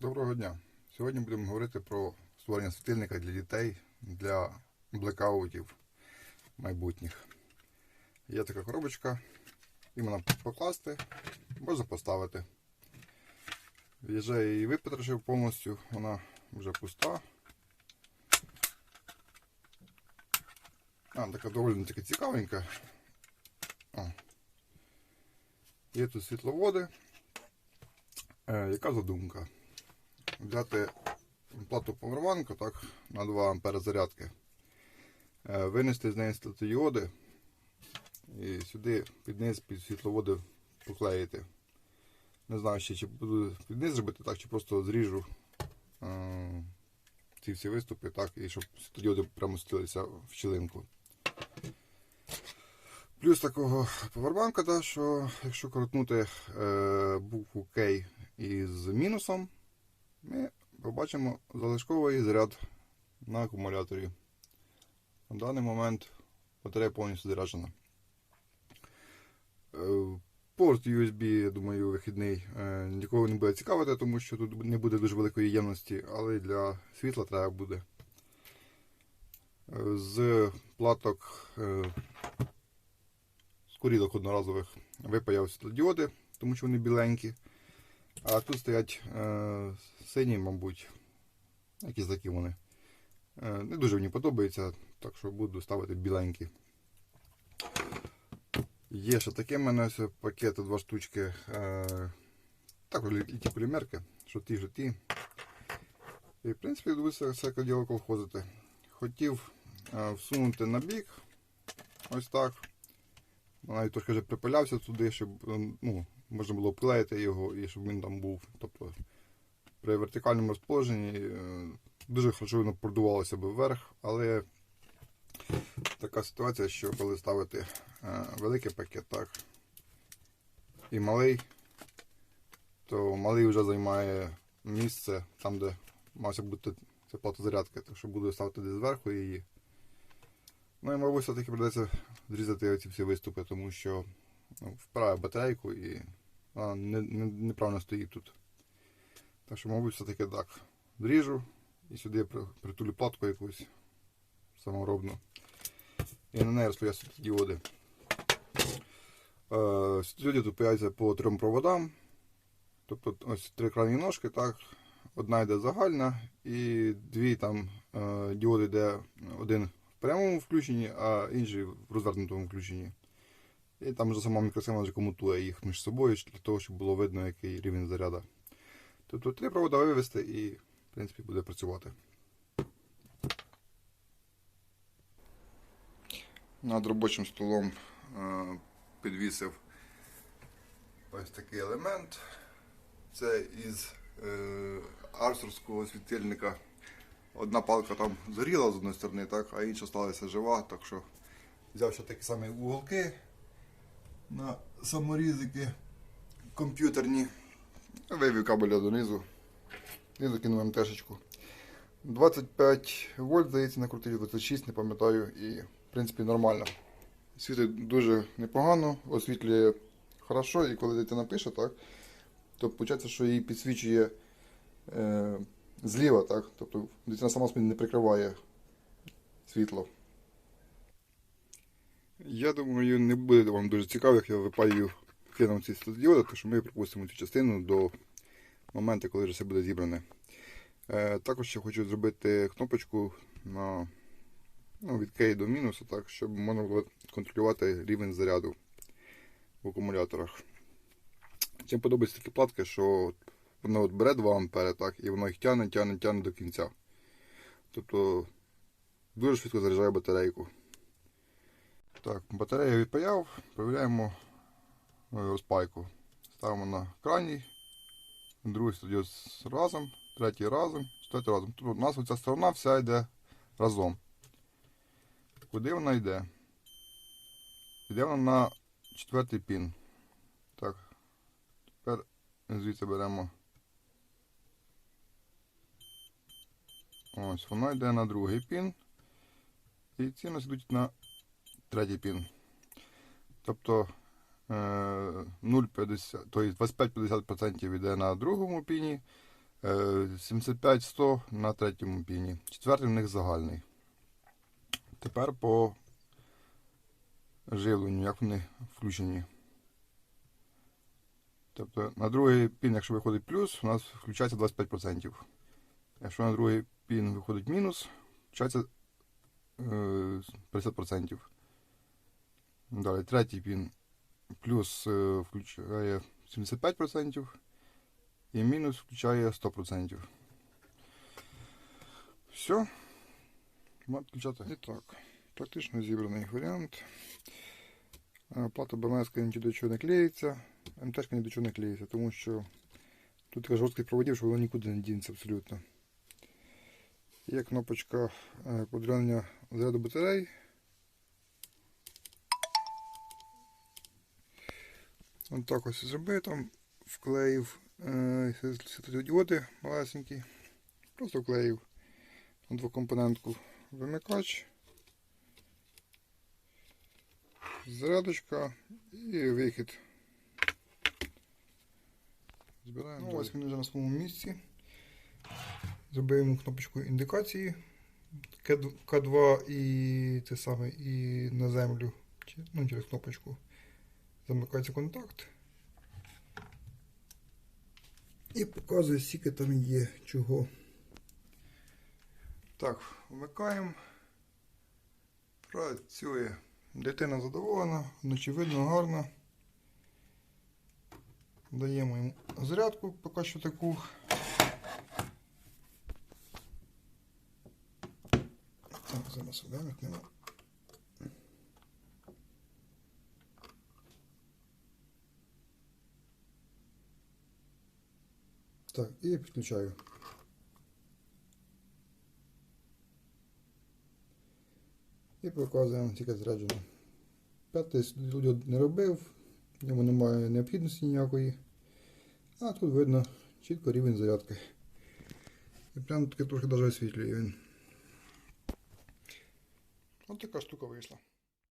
Доброго дня! Сьогодні будемо говорити про створення світильника для дітей для блекаутів майбутніх. Є така коробочка, і можна покласти, можна поставити. Я її випотрошив повністю, вона вже пуста. А, така доволі таки цікавенька. О. Є тут світловоди. Е, яка задумка? Взяти плату повербанку так, на 2 ампера зарядки, е, винести з неї світлодіоди і сюди під низ під світловоди поклеїти. Не знаю ще, чи буду під низ зробити так, чи просто зріжу е, ці всі виступи, так, і щоб світлодіоди прямо стілися в щілинку. Плюс такого повербанка, да, що якщо коротнути е, букву K із мінусом, ми побачимо залишковий заряд на акумуляторі. На даний момент батарея повністю заряджена. Е, Порт USB, я думаю, вихідний е, нікого не буде цікавити, тому що тут не буде дуже великої ємності, але для світла треба буде. Е, З платок з курілок одноразових випаяв світлодіоди, тому що вони біленькі. А тут стоять е, сині, мабуть, якісь такі вони. Е, не дуже мені подобається, так що буду ставити біленькі. Є ще таке в мене ось пакети, два штучки. Е, також і ті полімерки, що ті, що ті. І в принципі довелося все це діло колхозити. Хотів е, всунути на бік. Ось так. Навіть трошки вже припилявся туди, щоб е, ну, можна було обклеїти його і щоб він там був. Тобто при вертикальному розположенні е, дуже хорошо продувалося б вверх, але така ситуація, що коли ставити е, великий пакет так, і малий, то малий вже займає місце там, де мався бути ця плата зарядки, так що буду ставити десь зверху її. Ну і мабуть, все-таки придеться зрізати ці всі виступи, тому що ну, вправив батарейку і вона не, не, неправильно стоїть тут. Так що, мабуть, все-таки так. Зріжу і сюди при- притулю платку якусь саморобну. І на неї розпоясу діоди. Е, Світлодіоди тут появляються по трьом проводам. Тобто ось три крайні ножки, так. Одна йде загальна і дві там е, діоди йде один в прямому включенні, а інший в розвернутому включенні. І там вже сама мікросхема вже комутує їх між собою для того, щоб було видно, який рівень заряду. Тобто три провода вивести і, в принципі, буде працювати. Над робочим столом е, підвісив ось такий елемент. Це із е, арсурського світильника. Одна палка там згоріла з одної сторони, так, а інша сталася жива, так що взяв ще такі самі уголки на саморізики комп'ютерні. Вивів кабеля донизу і закинув МТшечку. 25 вольт, здається, накрутив 26, не пам'ятаю, і в принципі нормально. Світить дуже непогано, освітлює хорошо, і коли дитина пише, так, то виходить, що її підсвічує е, зліва, так? Тобто дитина сама собі не прикриває світло. Я думаю, не буде вам дуже цікаво, як я випалюю кинув ці світлодіоди, тому що ми пропустимо цю частину до моменту, коли вже все буде зібране. Е, також ще хочу зробити кнопочку на, ну, від K до мінусу, так, щоб можна було контролювати рівень заряду в акумуляторах. Чим подобаються такі платки, що воно от бере 2 ампери, так, і воно їх тягне, тягне, тягне до кінця. Тобто дуже швидко заряджає батарейку. Так, батарею відпаяв, перевіряємо е, розпайку. Ставимо на крайній, другий стадіод разом, третій разом, четвертий разом. Тут у нас оця сторона вся йде разом. Куди вона йде? Йде вона на четвертий пін. Так, тепер звідси беремо. Ось, вона йде на другий пін. І ці нас йдуть на третій пін. Тобто е, 0,50, тобто 25-50% йде на другому піні, Е, 75-100 на третьому піні. Четвертий в них загальний. Тепер по живленню, як вони включені. Тобто на другий пін, якщо виходить плюс, у нас включається 25%. Якщо на другий пін виходить мінус, включається е, 50%. Далі третій пін плюс включає 75% і мінус включає 100%. Все. Можна включати. І так, практично зібраний варіант. Е, Плата БМС ні до чого не клеїться, МТшка ні до чого не клеїться, тому що тут така жорсткість проводів, що воно нікуди не дінеться абсолютно. Є кнопочка е, заряду батарей. Ось так ось зробив, там вклеїв е, світлодіоди малесенькі. Просто вклеїв на двокомпонентку вимикач, зарядочка і вихід. Збираємо. Ну, ось він вже на своєму місці. Зробив йому кнопочку індикації К2 і те саме і на землю. Ну, через кнопочку замикається контакт. І показує, скільки там є чого. Так, вмикаємо. Працює. Дитина задоволена, вночі видно гарно. Даємо йому зарядку поки що таку. Так, зараз вимкнемо. Так, і підключаю. І показуємо тільки зраджено. П'ятий студіо не робив, в ньому немає необхідності ніякої. А тут видно чітко рівень зарядки. І прямо таки трохи навіть освітлює він. Ось така штука вийшла.